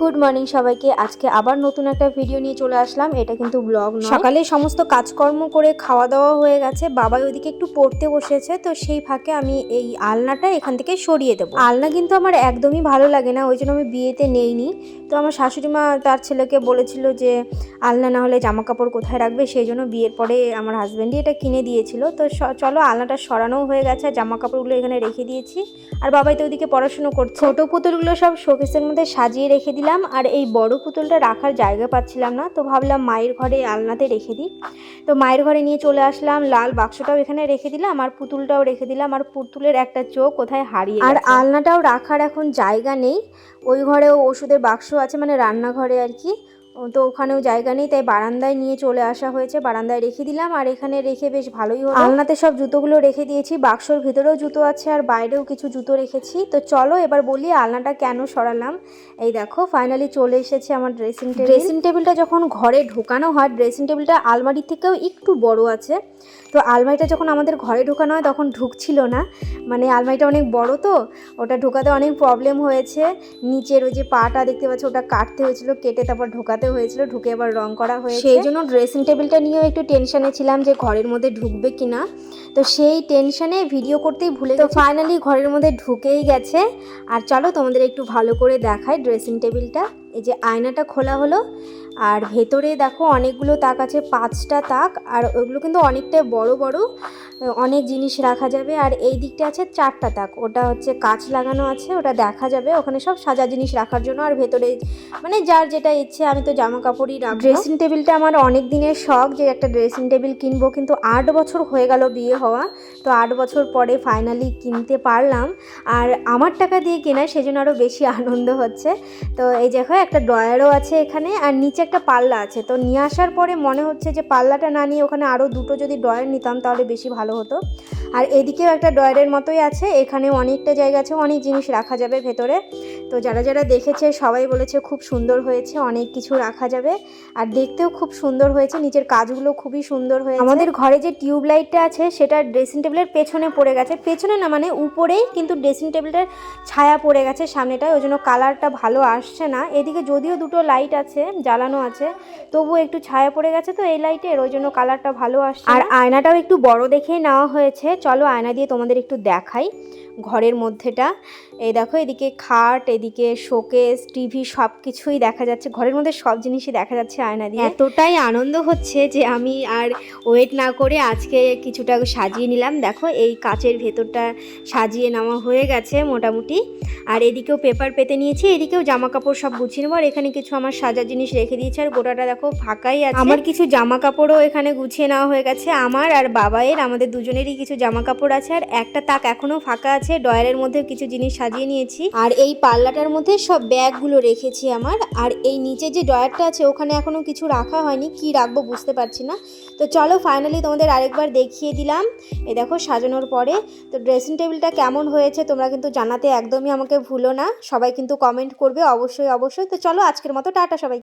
Good morning সবাইকে। আজকে আবার নতুন একটা ভিডিও নিয়ে চলে আসলাম। এটা কিন্তু ব্লগ সকালে সমস্ত কাজকর্ম করে খাওয়া দাওয়া হয়ে গেছে। বাবাই ওদিকে একটু পড়তে বসেছে, তো সেই ফাঁকে আমি এই আলনাটা এখান থেকে সরিয়ে দেবো। আলনা কিন্তু আমার একদমই ভালো লাগে না, ওই জন্য আমি বিয়েতে নেইনি। তো আমার শাশুড়ি মা তার ছেলেকে বলেছিল যে, আলনা না হলে জামা কাপড় কোথায় রাখবে? সেই জন্য বিয়ের পরে আমার হাজব্যান্ডই এটা কিনে দিয়েছিল। তো চলো আলনাটা সরানোও হয়ে গেছে জামা কাপড়গুলো এখানে রেখে দিয়েছি। আর বাবাই তো ওদিকে পড়াশুনো করছে। ছোটো পুতুলগুলো সব শোকেসের মধ্যে সাজিয়ে রেখে দিলাম। আর এই বড় পুতুলটা রাখার জায়গা পাচ্ছিলাম না তো ভাবলাম মায়ের ঘরে আলনাতে রেখে দিই। তো মায়ের ঘরে নিয়ে চলে আসলাম লাল বাক্সটাও এখানে রেখে দিলাম আর পুতুলটাও রেখে দিলাম আর পুতুলের একটা চোখ কোথায় হারিয়ে আর আলনাটাও রাখার এখন জায়গা নেই ওই ঘরেও ওষুধের বাক্স আছে মানে রান্নাঘরে আর কি তো ওখানেও জায়গা নেই, তাই বারান্দায় নিয়ে চলে আসা হয়েছে। বারান্দায় রেখে দিলাম, আর এখানে রেখে বেশ ভালোই হলো। আলনাতে সব জুতোগুলো রেখে দিয়েছি, বাক্সর ভিতরেও জুতো আছে আর বাইরেও কিছু জুতো রেখেছি। তো চলো এবার বলি আলনাটা কেন সরালাম। এই দেখো ফাইনালি চলে এসেছে আমার ড্রেসিং টেবিল ড্রেসিং টেবিলটা যখন ঘরে ঢোকানো হয় ড্রেসিং টেবিলটা আলমারির থেকেও একটু বড় আছে। তো আলমারিটা যখন আমাদের ঘরে ঢোকানো হয়, তখন ঢুকছিল না। মানে আলমারিটা অনেক বড় তো, ওটা ঢোকাতে অনেক প্রবলেম হয়েছে। নিচের ওই যে পাটা দেখতে পাচ্ছ, ওটা কাটতে হয়েছিল, কেটে তারপর ঢোকাতে হয়েছিল ঢুকে আবার রং করা হয়েছে। সেই জন্য ড্রেসিং টেবিলটা নিয়েও একটু টেনশনে ছিলাম যে ঘরের মধ্যে ঢুকবে কিনা। তো সেই টেনশনে ভিডিও করতেই ভুলে তো ফাইনালি ঘরের মধ্যে ঢুকেই গেছে। আর চলো তোমাদের একটু ভালো করে দেখায় ড্রেসিং টেবিলটা এই যে আয়নাটা খোলা হলো। আর ভেতরে দেখো অনেকগুলো তাক আছে, পাঁচটা তাক, আর ওগুলো কিন্তু অনেকটাই বড় বড়, অনেক জিনিস রাখা যাবে। আর এই দিকটা আছে চারটা তাক, ওটা হচ্ছে কাচ লাগানো আছে, ওটা দেখা যাবে। ওখানে সব সাজা জিনিস রাখার জন্য, আর ভেতরে মানে যার যেটা ইচ্ছে, আমি তো জামা কাপড়ই রাখব। ড্রেসিং টেবিলটা আমার অনেক দিনের শখ যে একটা ড্রেসিং টেবিল কিনবো, কিন্তু আট বছর হয়ে গেল বিয়ে হওয়া, তো আট বছর পরে ফাইনালি কিনতে পারলাম। আর আমার টাকা দিয়ে কেনা সেজন্য আরও বেশি আনন্দ হচ্ছে। তো এই দেখো একটা ড্রয়ারও আছে এখানে, আর নিচে একটা পাল্লা আছে। তো নিয়ে আসার পরে মনে হচ্ছে যে পাল্লাটা না নিয়ে ওখানে আরও দুটো যদি ড্রয়ার নিতাম তাহলে বেশি ভালো হতো। আর এদিকেও একটা ড্রয়ারের মতোই আছে এখানে অনেকটা জায়গা আছে, অনেক জিনিস রাখা যাবে ভেতরে। তো যারা যারা দেখেছে সবাই বলেছে খুব সুন্দর হয়েছে, অনেক কিছু রাখা যাবে। আর দেখতেও খুব সুন্দর হয়েছে নিচের কাজগুলো খুবই সুন্দর হয়েছে। আমাদের ঘরে যে টিউব লাইটটা আছে সেটা ড্রেসিং টেবিলের পেছনে পড়ে গেছে। পেছনে না মানে উপরেই কিন্তু ড্রেসিং টেবিলটার ছায়া পড়ে গেছে সামনেটায়, ওই জন্য কালারটা ভালো আসছে না। এদিকে যদিও দুটো লাইট আছে, জ্বালানো আছে। তবুও একটু ছায়া পড়ে গেছে তো এই লাইটের ওই জন্য কালারটা ভালো আসছে আর আয়নাটাও একটু বড় দেখেই নেওয়া হয়েছে। চলো আয়না দিয়ে তোমাদের একটু দেখাই ঘরের মধ্যেটা। এই দেখো এদিকে খাট এদিকে শোকেস টিভি সব কিছুই দেখা যাচ্ছে। ঘরের মধ্যে সব জিনিসই দেখা যাচ্ছে আয়না দিয়ে। এতটাই আনন্দ হচ্ছে যে আমি আর ওয়েট না করে আজকে কিছুটা সাজিয়ে নিলাম। দেখো এই কাচের ভেতরটা সাজিয়ে নেওয়া হয়ে গেছে মোটামুটি। আর এদিকেও পেপার পেতে নিয়েছি এদিকেও জামা কাপড় সব গুছিয়ে নেব। আর এখানে কিছু আমার সাজার জিনিস রেখে দিয়েছি আর গোটাটা দেখো ফাঁকাই আছে। আমার কিছু জামা কাপড়ও এখানে গুছিয়ে নেওয়া হয়ে গেছে। আমার আর বাবাইয়ের আমাদের দুজনেরই কিছু জামা কাপড় আছে আর একটা তাক এখনও ফাঁকা আছে। ডয়ারের মধ্যে কিছু জিনিস সাজিয়ে নিয়েছি। আর এই পাল্লাটার মধ্যে সব ব্যাগগুলো রেখেছি আমার। আর এই নিচে যে ডয়ারটা আছে, ওখানে এখনও কিছু রাখা হয়নি। কি রাখব বুঝতে পারছি না। তো চলো ফাইনালি তোমাদের আরেকবার দেখিয়ে দিলাম। এ দেখো সাজানোর পরে। তো ড্রেসিং টেবিলটা কেমন হয়েছে তোমরা কিন্তু জানাতে একদমই আমাকে ভুলো না। সবাই কিন্তু কমেন্ট করবে অবশ্যই অবশ্যই। তো চলো আজকের মতো টাটা সবাই